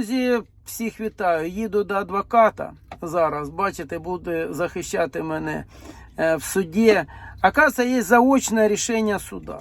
Друзі, всіх вітаю. Їду до адвоката зараз. Бачите, буде захищати мене е, в суді. Оказывается, є заочне рішення суда.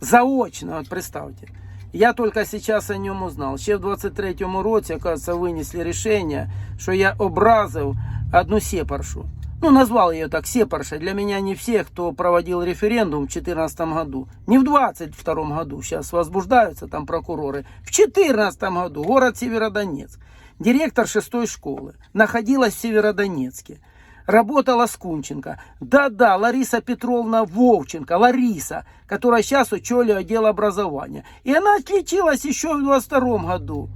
Заочне, от представте. Я тільки зараз о ньому знав. Ще в 23-му році, оказывается, винесли рішення, що я образив одну сепаршу. Ну, назвал ее так, сепарша. Для меня не все, кто проводил референдум в 2014 году. Не в 22 году. Сейчас возбуждаются там прокуроры. В 2014 году город Северодонецк. Директор шестой школы. Находилась в Северодонецке. Работала Скунченко. Да-да, Лариса Петровна Вовченко, Лариса, которая сейчас ученый отдел образования. И она отличилась еще в 22 году.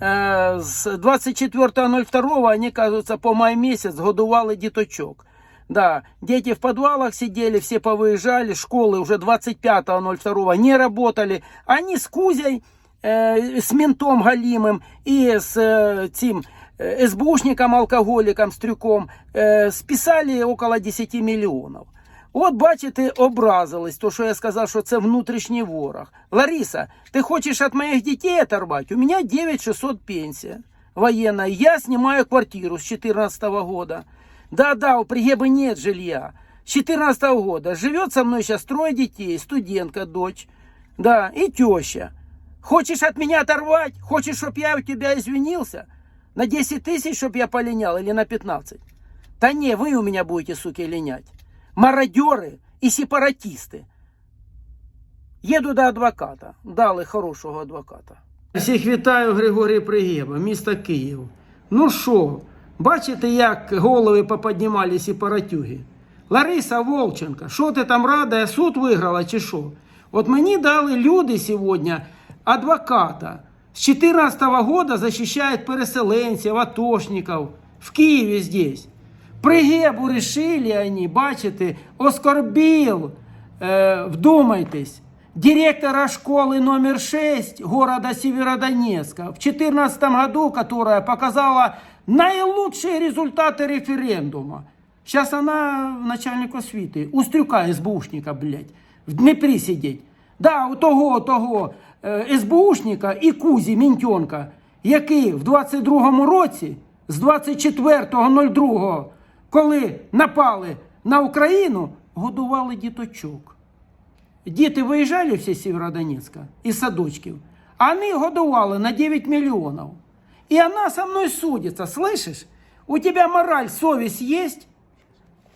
Э, С 24.02 они, кажется, по май месяц годували діточок. Да, дети в подвалах сидели, все повыезжали, школы уже 25.02 не работали. Они с Кузей, э, с ментом Галимым и с э, тем э, СБУшником-алкоголиком Стрюком э, списали около 10 миллионов. От, бачите, образились, то, що я сказав, що це внутрішній ворог. Лариса, ти хочеш від моїх дітей оторвати? У мене 9600 пенсія военная. Я снимаю квартиру с 14 года. Да-да, у Пригебы нет жилья. С 14 года. Живет со мной сейчас трое детей, студентка, дочь. Да, и теща. Хочешь от меня оторвать? Хочешь, чтобы я у тебя извинился? На 10 тысяч, чтобы я полинял или на 15? Да не, вы у меня будете, суки, линять. Мародеры и сепаратисты. Їду до адвоката. Дали хорошого адвоката. Всіх вітаю, Григорій Пригєба, місто Київ. Ну що, бачите, як голови поподнімали сепаратюги? Лариса Волченко, що ти там рада, суд виграла чи що? От мені дали люди сьогодні адвоката. С 14 года защищает переселенцев, атошников. В Киеве здесь. Пригебу решили они, бачите, оскорбил, э, вдумайтесь, директора школы номер 6 города Северодонецка в 2014 году, которая показала наилучшие результаты референдума. Сейчас она начальник освіти, Устрюка СБУшника, блядь, в Дніпрі сидить. Да, у того, у того е, СБУшника і Кузі Мінтьонка, який в 22-му році, з 24.02, коли напали на Україну, годували діточок. Діти виїжджали всі з Сєвєродонецька із садочків, а вони годували на 9 мільйонів. І вона со мною судиться, слышиш? У тебе мораль, совість є?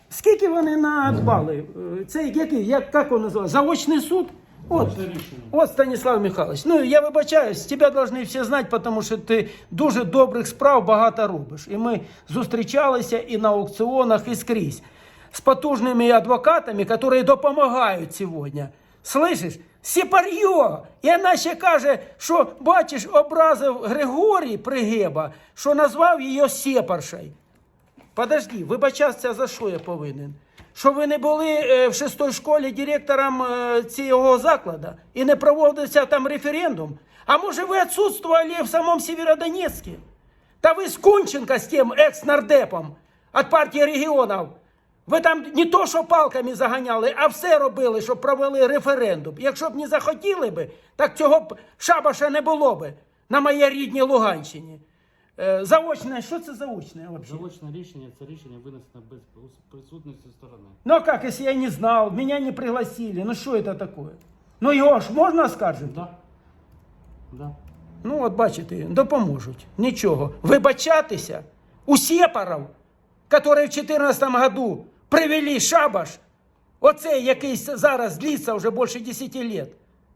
Скільки вони надбали? Е, Це який, як, як він називається? Заочний суд? От, от Станіслав Михайлович. Ну я вибачаюсь, тебе повинні всі знати, тому що ти дуже добрих справ багато робиш. І ми зустрічалися і на аукціонах, і скрізь з потужними адвокатами, які допомагають сьогодні. Слышиш? Сепар'йо! І вона ще каже, що бачиш, образив Григорій Пригеба, що назвав її Сепаршей. Подожди, вибачатися за що я повинен? Що ви не були е, в шестій школі директором е, цього закладу і не проводився там референдум? А може ви відсутствували в самому Сєвєродонецьку? Та ви з Кунченко з тим екс-нардепом від партії регіонів. Ви там не то, що палками заганяли, а все робили, щоб провели референдум. Якщо б не захотіли би, так цього б шабаша не було би на моїй рідній Луганщині. Е, Заочне, що це заочне взагалі? Заочне рішення це рішення винесено без присутності сторони. Ну а как, если я не знал, меня не пригласили, ну что это такое? Ну його ж можна оскаржити? Да. Да. Ну от бачите, допоможуть. Нічого. Вибачатися у сепаров, які в 2014 году привели шабаш, оцей який зараз длиться вже більше 10 років,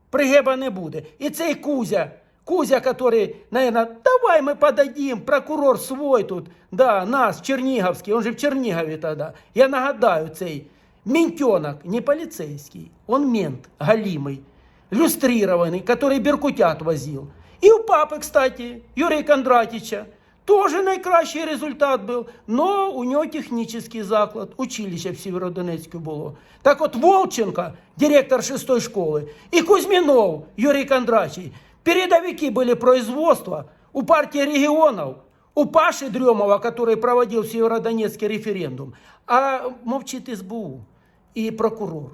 пригеба не буде. І цей Кузя, Кузя, который, наверное, давай мы подадим, прокурор свой тут, да, наш, Черниговский, он же в Чернигове тогда. Я нагадаю, цей ментенок, не полицейский, он мент, галимый, люстрированный, который беркутят возил. И у папы, кстати, Юрия Кондратича, тоже найкращий результат був, но у нього технічний заклад, училище в Сєвєродонецьку було. Так от Волченко, директор шестої школи, і Кузьмінов, Юрій Кондрачий, передовики были производства у партии регионов, у Паши Дремова, который проводил в Северодонецке референдум, а мовчить СБУ і прокурор.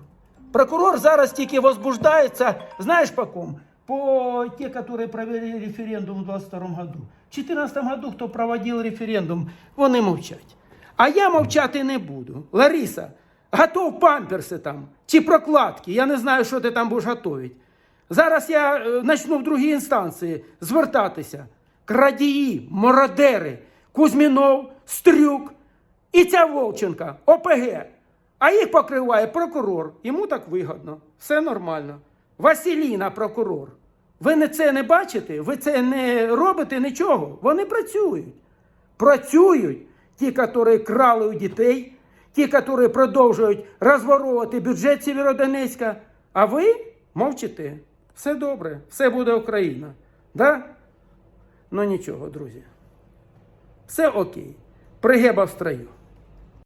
Прокурор зараз тільки возбуждається, знаєш по кому? по те, которые провели референдум в 22 году. В 2014 году, хто проводив референдум, вони мовчать. А я мовчати не буду. Лариса, готов памперси там чи прокладки. Я не знаю, що ти там будеш готувати. Зараз я е, почну в другій інстанції звертатися. Крадії, мародери, Кузьмінов, Стрюк і ця Вовченка, ОПГ. А їх покриває прокурор. Йому так вигодно. Все нормально. Василіна, прокурор. Ви не це не бачите? Ви це не робите нічого. Вони працюють. Працюють ті, які крали у дітей, ті, які продовжують розворовувати бюджет Сєвєродонецька. А ви мовчите. Все добре, все буде Україна. Да? Ну нічого, друзі. Все окей. Пригеба в строю.